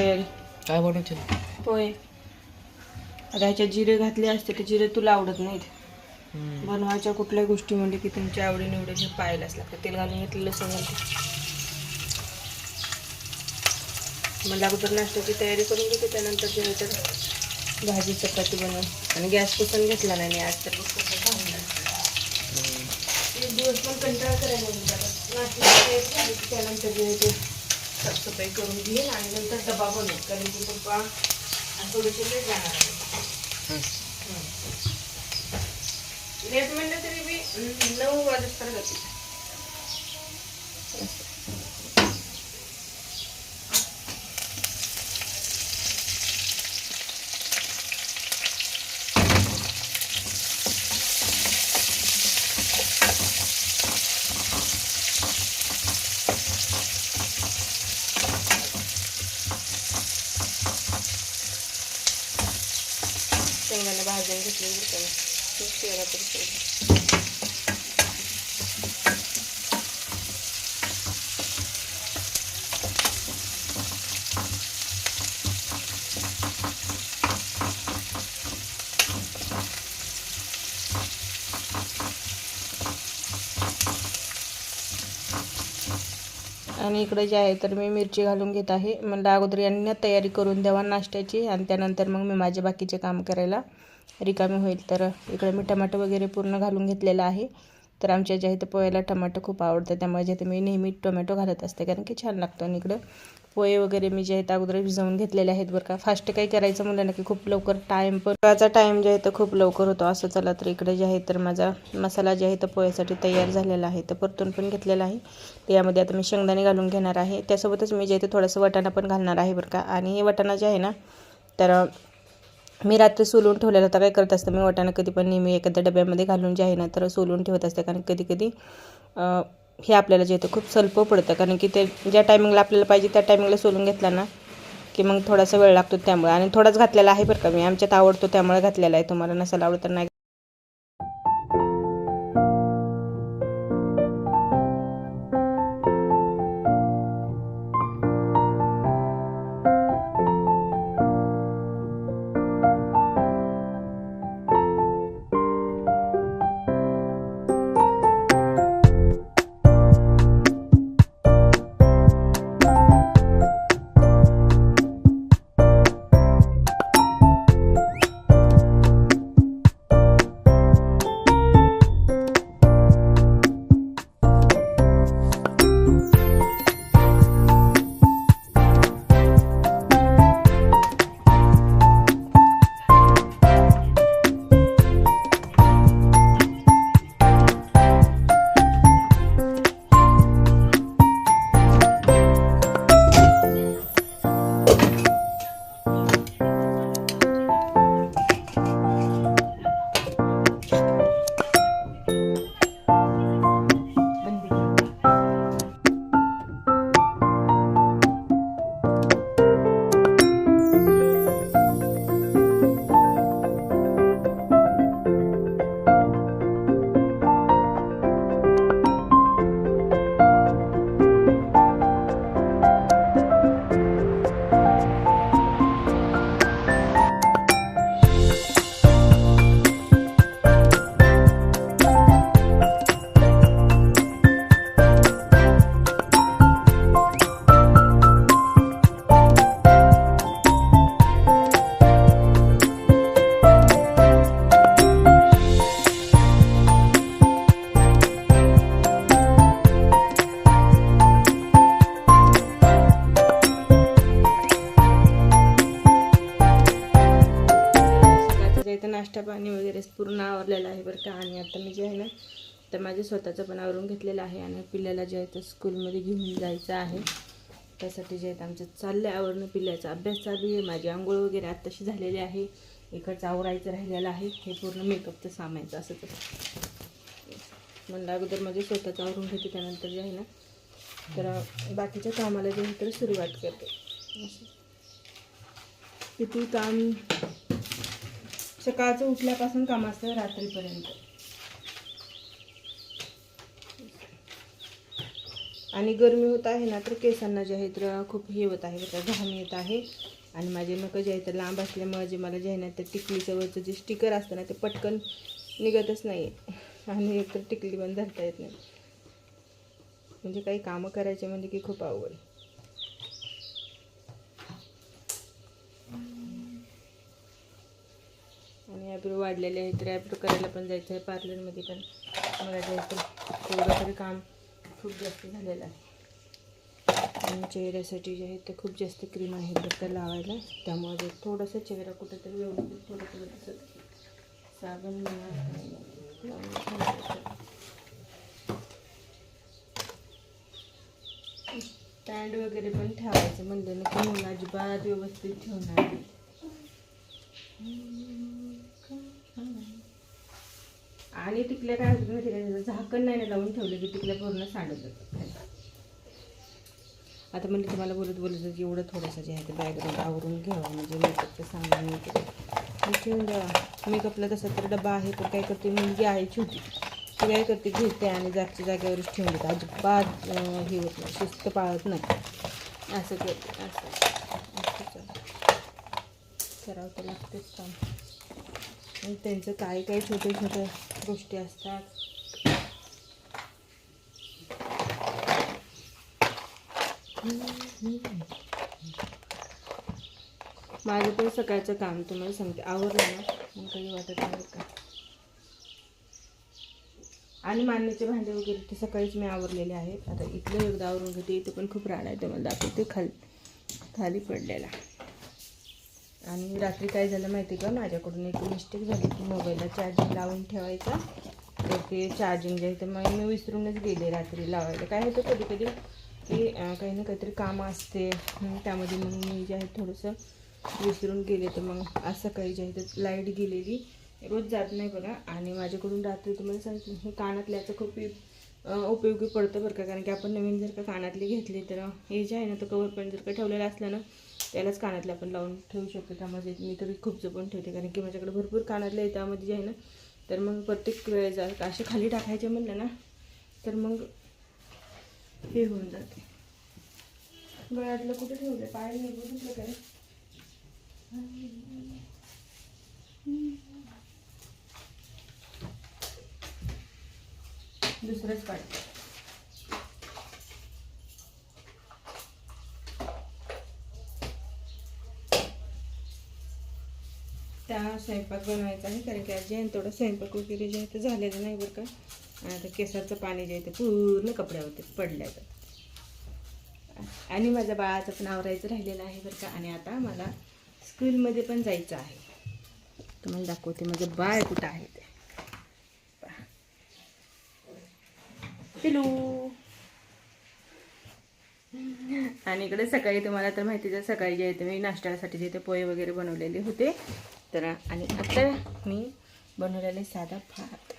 तयारी काय बनवतील पोहे. आता ह्याच्यात जिरे घातले असते तर जिरे तुला आवडत नाहीत. बनवायच्या कुठल्याही गोष्टी म्हणजे की तुमच्या आवडीनिवडीने पाहायलाच लागतं. तेल घालून घेतलं लसूण घालते. मला अगोदर नाश्त्याची तयारी करून घेते त्यानंतर जे तर भाजी चपाती बनवून. आणि गॅस पुसून घेतला नाही आज तर. एक दिवस पण कंटाळा करायला त्यानंतर ते साफसफाई करून घेईन आणि नंतर डबा बनवून कारण की पप्पा थोडेसे लेट जाणार आहे लेट म्हणलं तरी मी नऊ वाजेपर्यंत शेंगदाणे भाजून घेतले त्याने खूप तेला तरी आणि इकडे जे आहे तर मी मिरची घालून घेत आहे. म्हणलं अगोदर यांना तयारी करून द्यावा नाश्त्याची आणि त्यानंतर मग मी माझे बाकीचे काम करायला रिकामी होईल. तर इकडे मी टमाटो वगैरे पूर्ण घालून घेतलेलं आहे. तर आमच्या ज्या इथं पोह्याला टमाटो खूप आवडतं त्यामुळे जे मी नेहमी टोमॅटो घालत असते कारण की छान लागतो आणि इकडं पोहे वगैरे मी जे आहेत अगोदर भिजवून घेतलेले आहेत बरं का. फास्ट काही करायचं म्हणलं ना की खूप लवकर टाईम पण त्याचा टाईम जे आहे तर खूप लवकर होतो असं चला तर इकडे जे आहे तर माझा मसाला जे आहे तर पोह्यासाठी तयार झालेला आहे तर परतून पण घेतलेला आहे. तर यामध्ये आता मी शेंगदाणे घालून घेणार आहे. त्यासोबतच मी जे आहे ते थोडंसं वाटाणा पण घालणार आहे बरं का. आणि हे वटाणा जे आहे ना तर मी रात्री सोलून ठेवलेलं होता काय करत असतं मी वाटाणा कधी पण नेहमी एखाद्या डब्यामध्ये घालून जे आहे ना तर सोलून ठेवत असते. कारण कधी कधी हे आपल्याला जे येतं खूप सल्प पडतं. कारण की ते ज्या टायमिंगला आपल्याला पाहिजे त्या टायमिंगला सोलून घेतला ना की मग थोडासा वेळ लागतो त्यामुळे. आणि थोडाच घातलेला आहे बरं का मी आमच्यात आवडतो त्यामुळे घातलेला आहे. तुम्हाला नसायला आवडत नाही नाश्ता पाणी वगैरे पूर्ण आवरलेलं आहे बरं का. आणि आता मी जे आहे ना तर माझे स्वतःचं पण आवरून घेतलेलं आहे आणि पिल्ल्याला जे आहे तर स्कूलमध्ये घेऊन जायचं आहे. त्यासाठी जे आहे आमचं चाललं आहे आवरणं पिल्ल्याचा अभ्यास चालू आहे. माझी आंघोळ वगैरे आत्ताशी झालेली आहे. इकडचं आवरायचं राहिलेलं आहे. हे पूर्ण मेकअपचं सामायचं असं तर. म्हणलं अगोदर माझे स्वतःचं आवरून घेते त्यानंतर जे आहे ना तर बाकीच्या कामाला जे तर सुरुवात करते. किती काम सकाळचं उठल्यापासून काम असतं रात्रीपर्यंत. आणि गरमी होत आहे ना तर केसांना जे आहे तर खूप हे होत आहे घाम येत आहे. आणि माझे नखं जे आहे तर लांब असल्यामुळे जे मला जे आहे ना ते टिकलीचं जे स्टिकर असतं ना ते पटकन निघतच नाही. आणि एकतर टिकली पण धरता येत नाही. म्हणजे काही कामं करायचे म्हणजे की खूप आवड आणि ॲब्रो वाढलेले आहे तर ॲब्रो करायला पण जायचं आहे पार्लरमध्ये पण. मला जायचं तेवढं तरी काम खूप जास्त झालेलं आहे. आणि चेहऱ्यासाठी जे आहे ते खूप जास्त क्रीम आहे तर लावायला. त्यामुळे जे थोडंसं चेहरा कुठेतरी व्यवस्थित थोडं थोडं साबण म्हणा स्टँड वगैरे पण ठेवायचं म्हणलं ना की मुलं अजिबात व्यवस्थित ठेवणार नाही काय होतं माहिती आहे का? झाकण नाही ना लावून ठेवलं की टिकल्या पूर्ण सांडत जातात आता म्हणजे तुम्हाला बोलत बोलत एवढं थोडंसं जे आहे ते बॅकग्राऊंड आवरून घ्यावं म्हणजे मेकअपचं सामान वगैरे. ठेवून द्यावा मेकअपला तसं तर डबा आहे तर काय करते मुलगी आहे छोटी ती काय करते घेते आणि जागच्या जागेवरच ठेवून देते. अजिबात हे होत नाही शिस्त पाळत नाही. असं करते असं. करावं तर लागतेच काम. त्यांचं काय काय छोटे छोटे गोष्टी असतात. माझं पण सकाळचं काम तुम्हाला सांगते. आवरलं ना? मग काही वाटत नाही का. आणि मान्याचे भांडे वगैरे ते सकाळीच मी आवरलेले आहेत. आता इथलं एकदा आवरून घेते. इथं पण खूप राहणार आहे ते मला दाखवते खाली. खाली पडलेला. आणि रात्री काय झालं माहिती का? माझ्याकडून एक मिस्टेक झाली की मोबाईलला चार्जिंग लावून ठेवायचा. तर ते चार्जिंग जे आहे मग मी विसरूनच गेले रात्री लावायला. काय होतं कधी कधी की काही ना काहीतरी कामं असते. त्यामध्ये मग मी जे आहे थोडंसं विसरून गेले. तर मग आज सकाळी जे आहे तर लाइट गेलेली. रोज जात नाही बघा. आणि माझ्याकडून रात्री तुम्हाला सांगते हे कानातल्याचं खूप उपयोगी पडतं बरं का? कारण की आपण नवीन जर का कानातले घेतले तर हे जे आहे ना तर कवर पण जर का ठेवलेलं असलं ना त्यालाच कानातले आपण लावून ठेवू शकतो. त्यामध्ये मी तरी खूप जपून ठेवते कारण की माझ्याकडे भरपूर कानातले आहे त्यामध्ये जे आहे ना तर मग प्रत्येक वेळेस असे खाली टाकायचे म्हणलं ना तर मग हे होऊन जाते. गळ्यातलं कुठे ठेवलं पाय नाही बघितलं काय दुसरंच पाणी त्या स्वयंपाक बनवायचा आहे कारण की आजी आहे थोडं स्वयंपाक वगैरे जे आहे ते झालेलं नाही बरं का. आणि आता केसाचं पाणी जे आहे ते पूर्ण कपड्यावरती पडल्या आहे आणि माझ्या बाळाचं पण आवरायचं राहिलेलं आहे बरं का. आणि आता मला स्कूलमध्ये पण जायचं आहे. तुम्हाला दाखवते माझं बाळ कुठं आहे ते. पिलू आणि इकडे सकाळी तुम्हाला तर माहितीच आहे सकाळी जे आहे मी नाश्त्यासाठी जे ते पोहे वगैरे बनवलेले होते. तर आणि आता मी बनवलेले साधा भात.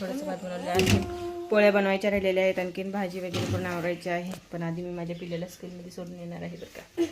थोडंसं भात बनवले आहे. पोळ्या बनवायच्या राहिलेल्या आहेत आणखीन भाजी वगैरे पण आवरायची आहे. पण आधी मी माझ्या पिल्ल्याला स्किनमध्ये सोडून येणार आहे बरं का.